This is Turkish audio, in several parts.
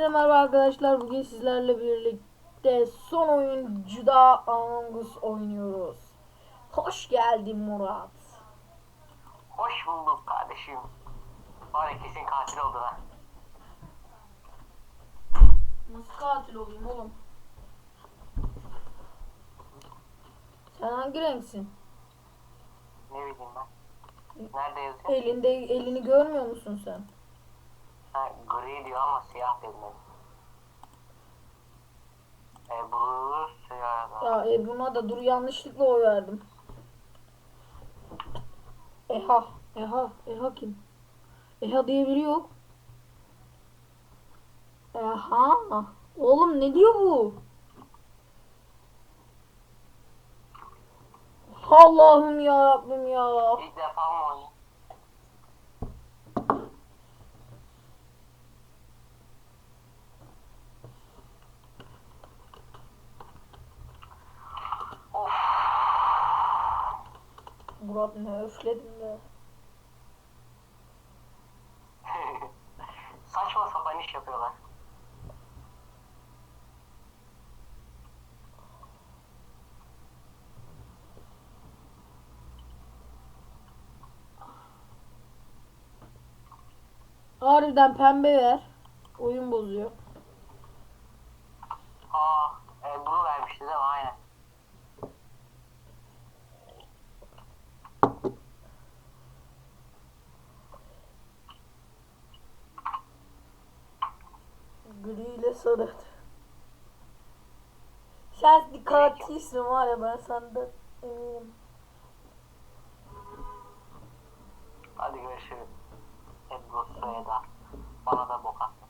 Hepinize merhaba arkadaşlar. Bugün sizlerle birlikte son oyuncuda Among Us oynuyoruz. Hoş geldin Murat. Hoş bulduk kardeşim. Ya kesin katil oldun ha. Nasıl katil olayım oğlum? Sen hangi renksin? Ne bileyim ben. Nerede yazıyor? Elinde elini görmüyor musun sen? Ha, gri diyor ama siyah ben. Ebru siyah. Ya Ebru'na da dur yanlışlıkla oy verdim. Eha. Eha. Eha kim? Eha diye biri yok. Eha. Oğlum ne diyor bu? Allah'ım ya Rabbim ya. İlk defa mı Murat ne öfledin be. Saçma sapan iş yapıyorlar. Harbiden pembe ver. Oyun bozuyor. Aa, Ebru vermişti değil mi? Aynen. İle sarı. Sen dikkatliysin var ya ben senden eminim. Hadi görüşürüz. Ebru Soyeda. Bana da bok attı.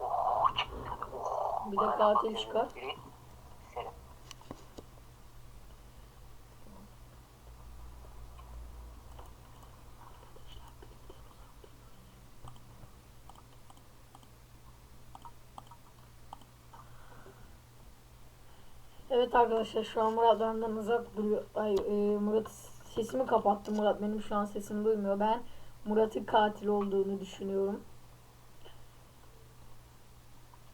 Oh çıktı. Oh. Bir de Bana da katil bakıyor. çıkar. Biri Senin. Evet arkadaşlar şu an Murat benden uzak duruyor. Ay e, Murat sesimi kapattı Murat benim şu an sesimi duymuyor. Ben Murat'ın katil olduğunu düşünüyorum.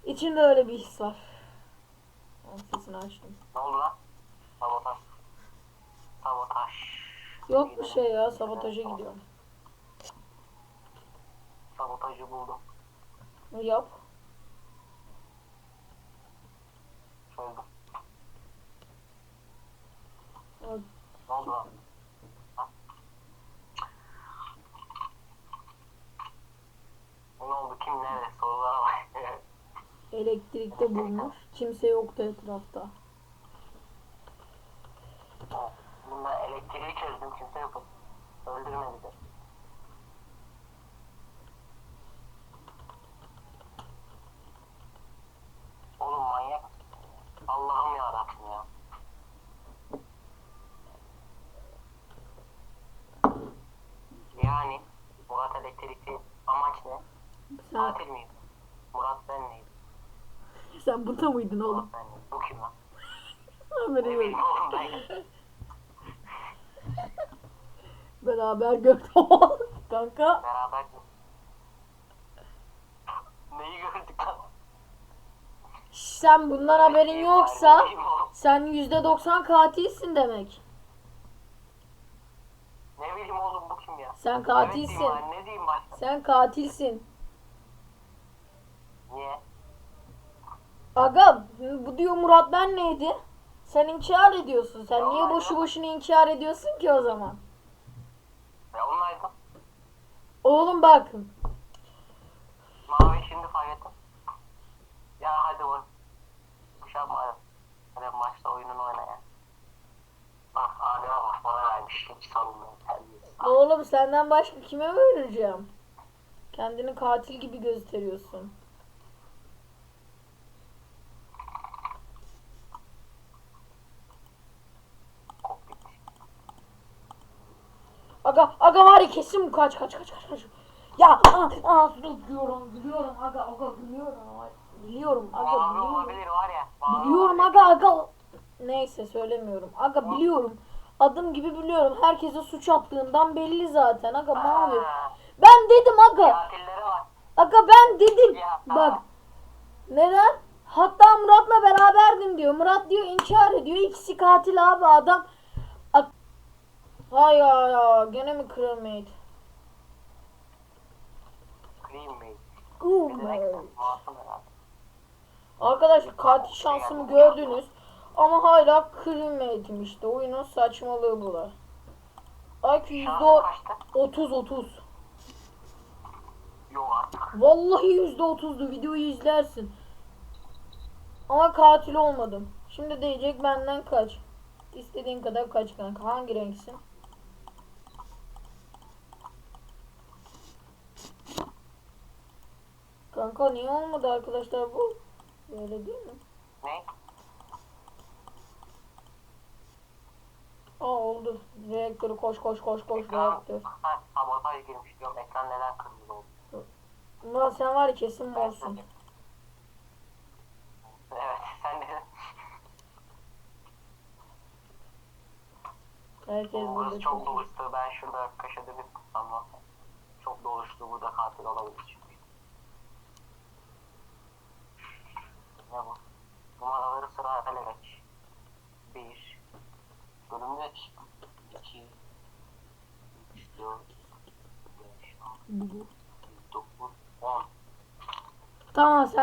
İçimde öyle bir his var. Ben sesini açtım. Ne oldu lan? Sabotaj. Sabotaj. Yok bir şey ya sabotaja gidiyorum. Sabotajı buldum. Yap. Çözdüm. Hadi. Ne oldu lan? Ha? Ne oldu? Kim nerede? Sorulara bak. Elektrikte bulmuş. Kimse yoktu etrafta. Bunda elektriği çözdüm. Kimse yok. Öldürmedi de. Oğlum manyak. Allah'ım yarabbim ya. Yani Murat elektrikli amaç ne? Sen, Tatil miydi? Murat ben neydim? Sen burada mıydın oğlum? Ben? Bu kim lan? Haberim yok. ben. Beraber gördüm. Kanka. Beraber Neyi gördük lan? Sen bundan haberin yoksa sen %90 katilsin demek. Ne bileyim oğlum bu kim ya? Sen Evet katilsin. diyeyim ben, ne diyeyim başka? Sen katilsin. Niye? Aga bu diyor Murat ben neydi? Sen inkar ediyorsun. Sen niye Vallahi boşu ya. boşuna inkar ediyorsun ki o zaman? Ya onlaydım. Oğlum bak. Mavi şimdi fark ettim. Ya hadi oğlum. Bu şey yapma. Hadi maçta oyununu oyna ya. Bak Adem'e bak bana vermiş. Hiç sanmıyorum. Oğlum senden başka kime vereceğim? Kendini katil gibi gösteriyorsun. Kokpit. Aga aga var ya kesin kaç kaç kaç kaç kaç. Ya ah, ah biliyorum biliyorum aga aga biliyorum biliyorum aga biliyorum. olabilir var ya. Biliyorum aga aga. Neyse söylemiyorum. Aga biliyorum. Adım gibi biliyorum. Herkese suç attığından belli zaten. Aga mavi. Ben dedim aga. Katillere bak. Aga ben dedim. Ya. Bak. Neden? Hatta Murat'la beraberdim diyor. Murat diyor inkar ediyor. İkisi katil abi adam. Hay ya ya gene mi crewmate? Green. Arkadaşlar katil şansımı gördünüz. Ama hala crewmate'im işte. Oyunun saçmalığı bu. IQ Şansın kaçtı? %30 30. Yok artık. Vallahi yüzde otuzdu videoyu izlersin. Ama katil olmadım. Şimdi diyecek benden kaç. İstediğin kadar kaç kanka. Hangi renksin? Kanka niye olmadı arkadaşlar bu? Böyle değil mi? Ne? Aa oldu. Reaktörü koş koş koş koş Ekran, reaktör. ha, sabotaj girmiş diyorum. Ekran neden kırmızı oldu? Murat sen var ya kesin morsun. Evet sen dedin. Herkes burada Burası çok doluştu. Ben şurada köşede bir tutsam Çok doluştu. Burada katil olabilir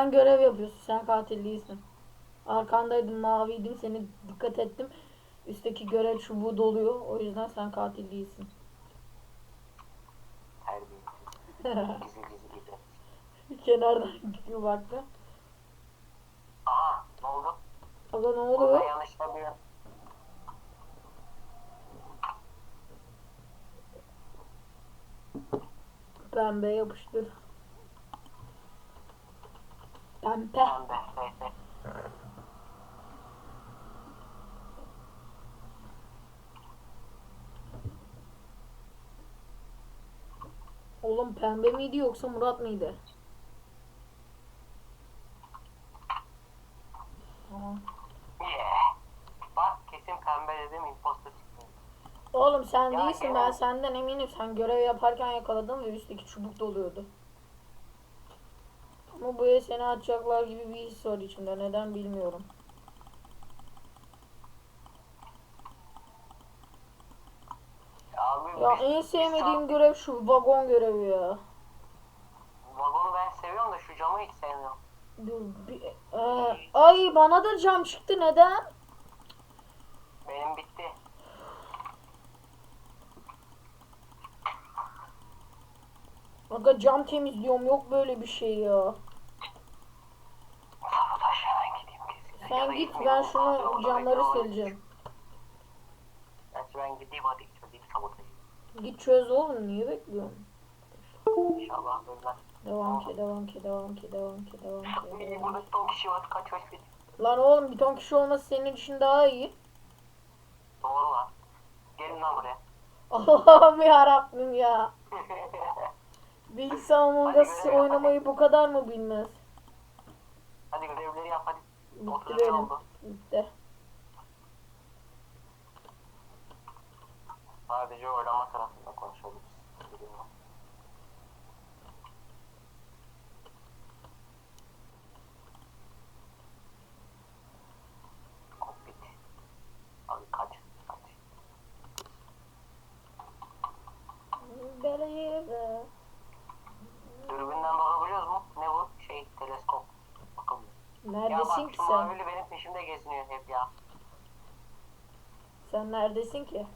sen görev yapıyorsun. Sen katil değilsin. Arkandaydım maviydim seni dikkat ettim. Üstteki görev çubuğu doluyor. O yüzden sen katil değilsin. Terbiyesiz. Gizli gizli gizli. Kenardan gidiyor baktı. Aha ne oldu? Aga ne Burada oluyor? yanlışla bir Pembe yapıştır. Pembe. pembe. Oğlum pembe miydi yoksa Murat mıydı? Tamam. Yeah. Bak kesin pembe dedim imposter çıktı. Oğlum sen Ya değilsin gene- ben senden eminim. Sen görev yaparken yakaladım ve üstteki çubuk doluyordu. Ama bu seni atacaklar gibi bir his var içimde. Neden bilmiyorum. Ya en sevmediğim görev şu vagon görevi ya. Vagonu ben seviyorum da şu camı hiç sevmiyorum. Dur, bir- Ee, ay bana da cam çıktı neden? Benim bitti. Aga cam temizliyorum yok böyle bir şey ya. Sabotaj hemen gideyim kesin. Ya da Sen git ben şunu camları sileceğim. Ben gideyim hadi çözeyim sabotajı. Git çöz oğlum niye bekliyorsun? İnşallah. Devam ki devam ki devam ki devam ki devam ki. Burada son kişi var kaç hoş bir. Lan oğlum bir ton kişi olması senin için daha iyi. Doğru lan. Gelin lan buraya. Allah'ım ya Rabbim ya. İnsan Among Us oynamayı bu kadar mı bilmez? hadi görevleri yap hadi. Bitti Otuz benim. oldu. Bitti. Sadece oylama sırasında konuşabiliriz. Biliyorum. Kokpit. Abi kaç, kaç. Believe. Dürbünden bakabiliyoruz mu? Ne bu? Şey, teleskop. Bakamıyor. Ya Neredesin bak ki şu sen? mavili benim peşimde geziniyor hep ya. Sen neredesin ki?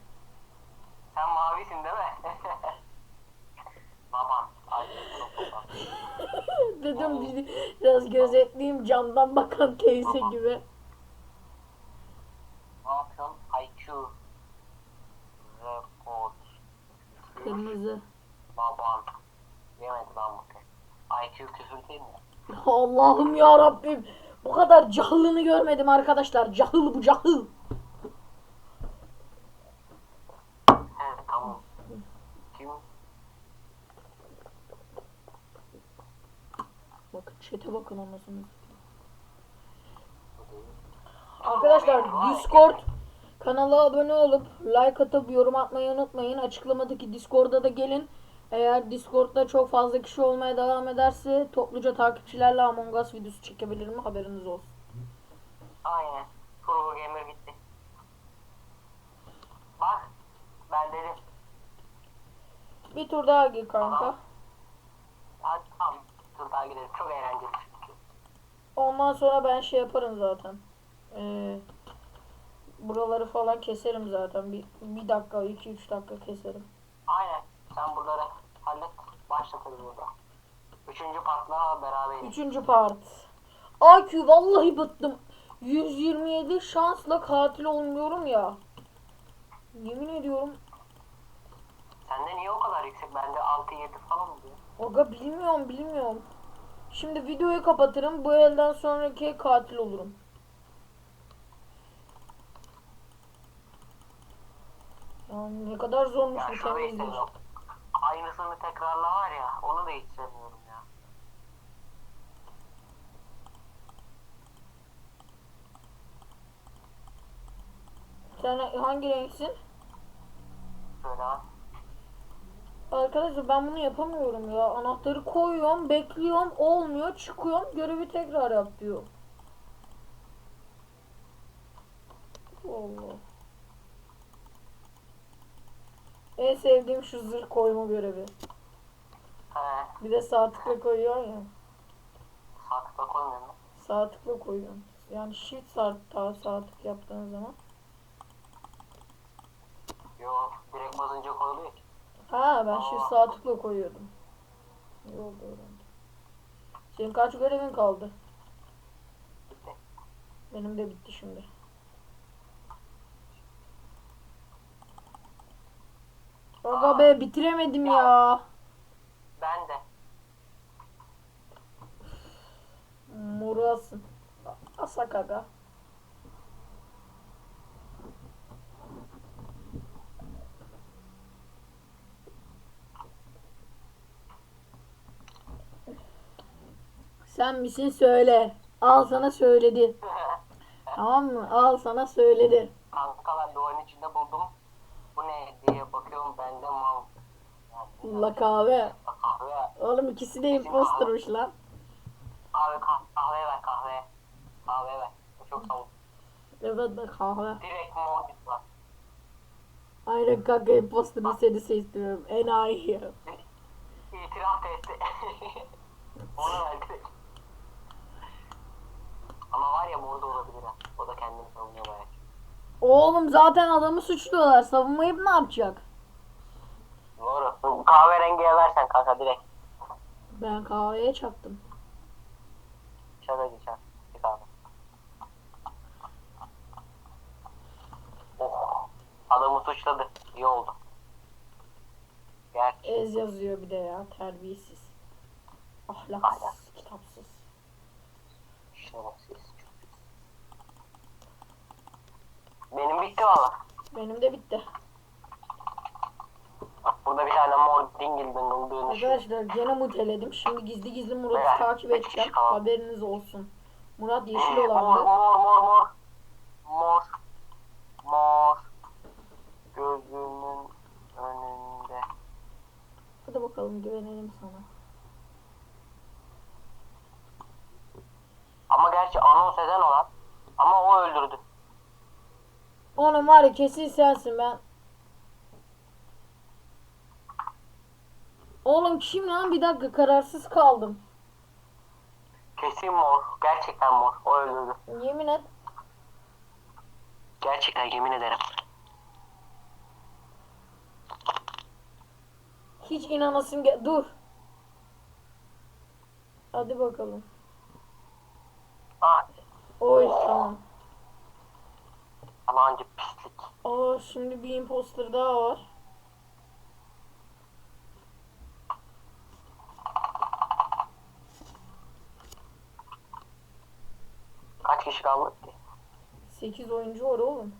Sen mavisin değil mi? Babam. Ay, babam. Dedim bir- biraz gözetleyeyim camdan bakan teyze gibi. Ne yapıyorsun? IQ. Report. Kırmızı. Baban. Yemedi lan bu kız. IQ küfür değil mi? Allah'ım ya Rabbim. Bu kadar cahılını görmedim arkadaşlar. Cahıl bu cahıl. He tamam. Kim? Chat'e bakın anasını. Arkadaşlar. Discord kanala abone olup like atıp yorum atmayı unutmayın. Açıklamadaki Discord'a da gelin. Eğer Discord'da çok fazla kişi olmaya devam ederse topluca takipçilerle Among Us videosu çekebilirim haberiniz olsun. Aynen. Turbo Gamer gitti. Bak. Ben dedim. Bir tur daha gir kanka. Hadi gidelim. Çok eğlenceli çünkü. Ondan sonra ben şey yaparım zaten. Ee, buraları falan keserim zaten. Bir, bir dakika, iki üç dakika keserim. Aynen. Sen buraları hallet. Başlatırız burada. Üçüncü partla beraberiz. Üçüncü part. IQ vallahi bıttım. 127 şansla katil olmuyorum ya. Yemin ediyorum. Sende niye o kadar yüksek? Bende 6-7 falan diyor. Aga bilmiyorum bilmiyorum. Şimdi videoyu kapatırım. Bu elden sonraki katil olurum. Yani ne kadar zormuş bu temizlik. Aynısını tekrarla var ya. Onu da hiç sevmiyorum ya. Sen hangi renksin? Şöyle. Arkadaşlar ben bunu yapamıyorum ya. Anahtarı koyuyorum, bekliyorum, olmuyor, çıkıyorum, görevi tekrar yap diyor. Allah. En sevdiğim şu zırh koyma görevi. He. Bir de sağ tıkla koyuyor ya. Sağ tıkla koymuyor mu? Sağ tıkla koyuyorum. Yani shift sağ, sağ, sağ tık yaptığın zaman. Yo. Direkt basınca koyuluyor ki. Ha ben shift sağ tıkla koyuyordum. Yolda öğrendim. Senin kaç görevin kaldı? Benim de bitti şimdi. Aga be bitiremedim ya. Ben de. Morasın. Asak aga. Sen misin söyle. Al sana söyledi. Tamam mı? Al sana söyledi. Kanka ben duvarın içinde buldum. Bu ne diye bakıyorum bende mal. Yani, La kahve. kahve. Oğlum ikisi de impostermış lan. Abi kah- kahve ver kahve. Kahve ver. Çok soğuk. Evet be kahve. Direkt muhabbet var. Aynen kanka imposter'ı seni seçtiriyorum. Enayi. İtiraf testi. Onu ver direkt. Ama var ya mor da olabilir ha. O da kendini savunuyor bayağı. Oğlum zaten adamı suçluyorlar. Savunmayıp ne yapacak? Doğru. Kahverengiye versen kanka direkt. Ben kahveye çaktım. Şöyle geçer. Bir kahve. Oh. Adamı suçladı. İyi oldu. Gerçi. Ez yazıyor bir de ya. Terbiyesiz. Ahlak. Ahlaksız, kitapsız. Şerefsiz. Benim bitti valla. Benim de bitti. Bak burada bir tane mor dingil dingil dönüşüyor. Arkadaşlar gene muteledim. Şimdi gizli gizli Murat'ı Evet, takip üç edeceğim. kaldı. Haberiniz olsun. Murat yeşil Mor mor mor mor. Mor. Mor. Gözünün önünde. Hadi bakalım güvenelim sana. Ama gerçi anons eden olan. Ama o öldürdü. Ya kesin sensin ben. Oğlum kim lan? Bir dakika kararsız kaldım. Kesin mor. Gerçekten mor. O öldürdü. Yemin et. Gerçekten yemin ederim. Hiç inanasım gel. Dur. Hadi bakalım. Aa, Oy tamam. yalancı pislik. Aa şimdi bir imposter daha var. Kaç kişi kaldı ki? 8 oyuncu var oğlum.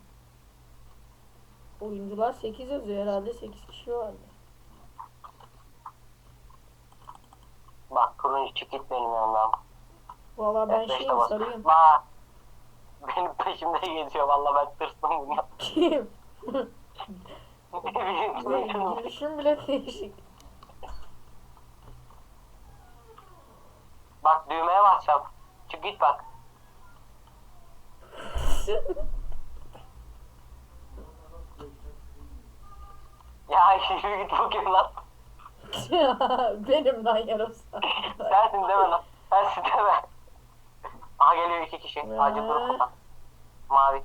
Oyuncular 8 yazıyor herhalde 8 kişi vardı. Bak turuncu çık git benim yanımdan. Valla ben F5'te şeyim sarıyım. Bak. Benim peşimde geziyor valla ben tırstım bunu. Kim? Gülüşün bile değişik. Bak düğmeye basacağım. Çık git bak. ya yürü git bugün lan. Ya, Benim lan yarasa. Sensin deme lan. Sensin deme. Aha geliyor iki kişi. Acı durup Mavi.